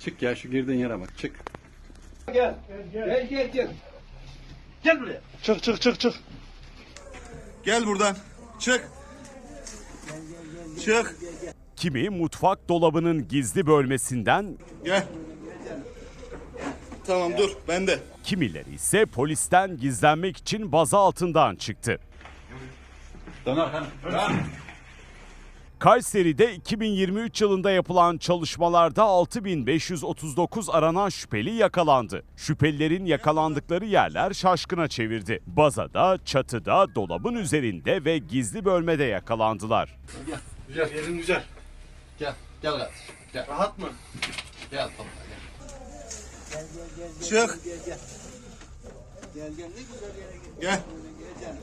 Çık ya şu girdiğin yere bak çık. Gel. Gel gel gel. Gel buraya. Çık çık çık çık. Gel buradan. Çık. Çık. Kimi mutfak dolabının gizli bölmesinden, Gel. Tamam dur ben de. kimileri ise polisten gizlenmek için baza altından çıktı. Dön arkana. Kayseri'de 2023 yılında yapılan çalışmalarda 6539 aranan şüpheli yakalandı. Şüphelilerin yakalandıkları yerler şaşkına çevirdi. Bazada, çatıda, dolabın üzerinde ve gizli bölmede yakalandılar. Güzel yerin güzel. Gel. Gel kardeşim. Gel. Rahat mı? Gel tamam. Gel. Çık. Gel gel ne güzel yere gel. Gel. Gel.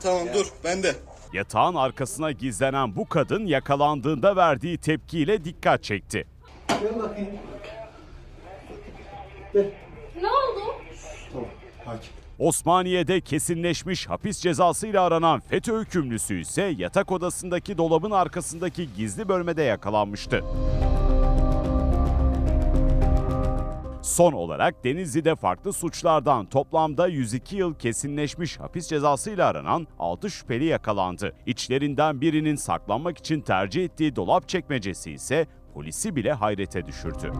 Tamam dur ben de. Yatağın arkasına gizlenen bu kadın yakalandığında verdiği tepkiyle dikkat çekti. Gel bakayım. Ne oldu? Osmaniye'de kesinleşmiş hapis cezasıyla aranan FETÖ hükümlüsü ise yatak odasındaki dolabın arkasındaki gizli bölmede yakalanmıştı. Son olarak Denizli'de farklı suçlardan toplamda 102 yıl kesinleşmiş hapis cezasıyla aranan 6 şüpheli yakalandı. İçlerinden birinin saklanmak için tercih ettiği dolap çekmecesi ise polisi bile hayrete düşürdü.